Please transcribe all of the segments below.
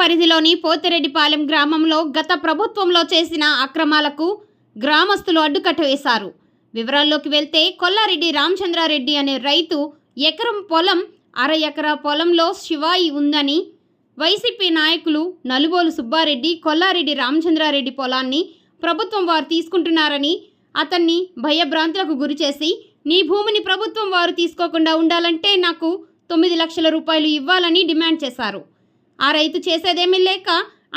పరిధిలోని పోతిరెడ్డిపాలెం గ్రామంలో గత ప్రభుత్వంలో చేసిన అక్రమాలకు గ్రామస్తులు అడ్డుకట్ట వేశారు. వివరాల్లోకి వెళ్తే కొల్లారెడ్డి రామచంద్రారెడ్డి అనే రైతు ఎకరం పొలం అర ఎకరా పొలంలో శివాయి ఉందని వైసీపీ నాయకులు నలుబోలు సుబ్బారెడ్డి కొల్లారెడ్డి రామచంద్రారెడ్డి పొలాన్ని ప్రభుత్వం వారు తీసుకుంటున్నారని అతన్ని భయభ్రాంతులకు గురిచేసి నీ భూమిని ప్రభుత్వం వారు తీసుకోకుండా ఉండాలంటే నాకు తొమ్మిది లక్షల రూపాయలు ఇవ్వాలని డిమాండ్ చేశారు. ఆ రైతు చేసేదేమీ లేక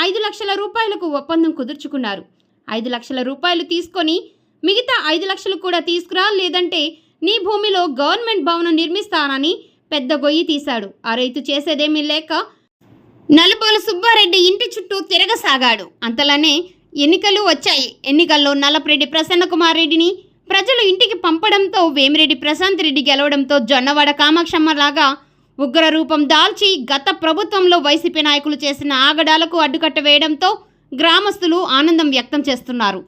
ఐదు లక్షల రూపాయలకు ఒప్పందం కుదుర్చుకున్నారు. ఐదు లక్షల రూపాయలు తీసుకొని మిగతా ఐదు లక్షలు కూడా తీసుకురా లేదంటే నీ భూమిలో గవర్నమెంట్ భవనం నిర్మిస్తానని పెద్ద గొయ్యి తీశాడు. ఆ రైతు చేసేదేమీ లేక నలుబోలు సుబ్బారెడ్డి ఇంటి చుట్టూ తిరగసాగాడు. అంతలోనే ఎన్నికలు వచ్చాయి. ఎన్నికల్లో నల్లపరెడ్డి ప్రసన్నకుమార్ రెడ్డిని ప్రజలు ఇంటికి పంపడంతో వేమిరెడ్డి ప్రశాంత్ రెడ్డి గెలవడంతో జొన్నవాడ కామాక్షమ్మలాగా ఉగ్ర రూపం దాల్చి గత ప్రభుత్వంలో వైసీపీ నాయకులు చేసిన ఆగడాలకు అడ్డుకట్ట వేయడంతో గ్రామస్తులు ఆనందం వ్యక్తం చేస్తున్నారు.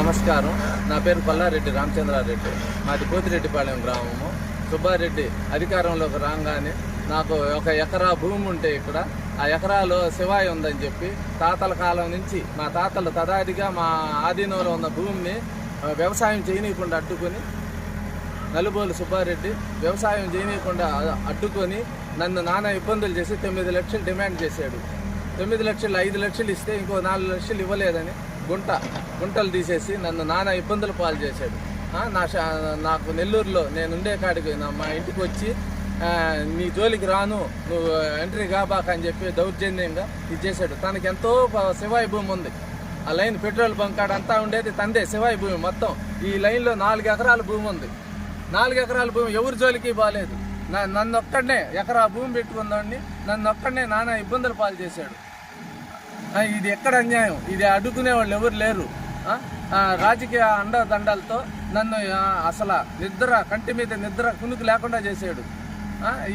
నమస్కారం. నా పేరు పల్లారెడ్డి రామచంద్రారెడ్డి. మాది పోతిరెడ్డిపాలెం గ్రామము. సుబ్బారెడ్డి అధికారంలోకి రాగానే నాకు ఒక ఎకరా భూమి ఉంటే ఇక్కడ ఆ ఎకరాలో శివాయి ఉందని చెప్పి తాతల కాలం నుంచి మా తాతలు తదాదిగా మా ఆధీనంలో ఉన్న భూమిని వ్యవసాయం చేయనీయకుండా అడ్డుకొని నలుబోలు సుబ్బారెడ్డి వ్యవసాయం చేయనీయకుండా అడ్డుకొని నన్ను నానా ఇబ్బందులు చేసి తొమ్మిది లక్షలు డిమాండ్ చేశాడు. తొమ్మిది లక్షలు ఐదు లక్షలు ఇస్తే ఇంకో నాలుగు లక్షలు ఇవ్వలేదని గుంట గుంటలు తీసేసి నన్ను నానా ఇబ్బందులు పాలు చేశాడు. నా షా- నాకు నెల్లూరులో నేను ఉండే కాడికి మా ఇంటికి వచ్చి నీ జోలికి రాను నువ్వు ఎంట్రీ కాబాక అని చెప్పి దౌర్జన్యంగా ఇది చేశాడు. తనకి ఎంతో శివాయి భూమి ఉంది. ఆ లైన్ పెట్రోల్ బంక్ కాడ అంతా ఉండేది తందే శివాయి భూమి మొత్తం. ఈ లైన్లో నాలుగు ఎకరాల భూమి ఉంది. నాలుగు ఎకరాల భూమి ఎవరి జోలికి బాగాలేదు నా నన్ను ఒక్కడనే ఎకరా భూమి పెట్టుకుందాన్ని నన్ను ఒక్కడనే నానా ఇబ్బందులు పాలు చేశాడు. ఇది ఎక్కడ అన్యాయం? ఇది అడ్డుకునే వాళ్ళు ఎవరు లేరు. రాజకీయ అండదండలతో నన్ను అసలు నిద్ర కంటి మీద నిద్ర కునుకు లేకుండా చేశాడు.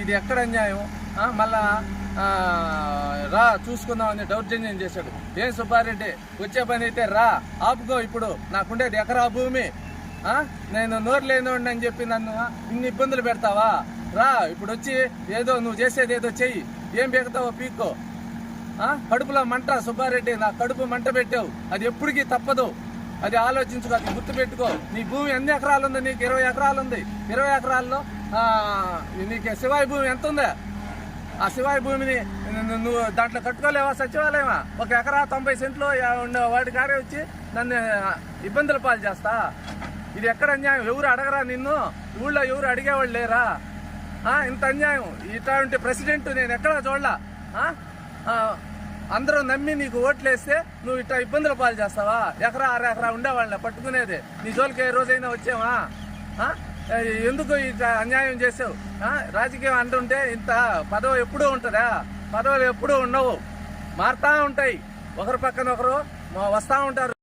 ఇది ఎక్కడ అన్యాయం? మళ్ళా రా చూసుకుందామని దౌర్జన్యం చేశాడు. ఏం సుబ్బారెడ్డి వచ్చే పని అయితే రా ఆపుకో ఇప్పుడు. నాకుండేది ఎకరా భూమి. నేను నోరు లేనివాడిని అని చెప్పి నన్ను ఇన్ని ఇబ్బందులు పెడతావా? రా ఇప్పుడు వచ్చి ఏదో నువ్వు చేసేది ఏదో చెయ్యి. ఏం బీగతావో పీక్కో. కడుపులో మంట సుబ్బారెడ్డి నా కడుపు మంట పెట్టావు. అది ఎప్పటికీ తప్పదు. అది ఆలోచించుకో అది గుర్తు పెట్టుకో నీ భూమి ఎన్ని ఎకరాలు ఉంది నీకు ఇరవై ఎకరాలు ఉంది ఇరవై ఎకరాల్లో నీకు శివాయి భూమి ఎంత ఉందా? ఆ శివాయి భూమిని నువ్వు దాంట్లో కట్టుకోలేవా? సచివాలయమా? ఒక ఎకరా తొంభై సెంట్లు ఉండే వాడి కాడే వచ్చి నన్ను ఇబ్బందుల పాలు చేస్తా. ఇది ఎక్కడ అన్యాయం? ఎవరు అడగరా నిన్ను? ఊళ్ళో ఎవరు అడిగేవాళ్ళు లేరా? ఇంత అన్యాయం. ఇటువంటి ప్రెసిడెంట్ నేను ఎక్కడా చూడలా? అందరూ నమ్మి నీకు ఓట్లేస్తే నువ్వు ఇట్లా ఇబ్బందుల పాలు చేస్తావా? ఎకరా అర ఎకరా ఉండేవాళ్ళని పట్టుకునేది. నీ జోలికి ఏ రోజైనా వచ్చావా? ఎందుకు ఇంత అన్యాయం చేసావు ఆ? రాజకీయం అంటుంటే ఇంత పదవి ఎప్పుడూ ఉంటుందా? పదవులు ఎప్పుడూ ఉండవు. మారుతా ఉంటాయి. ఒకరి పక్కన ఒకరు వస్తూ ఉంటారు.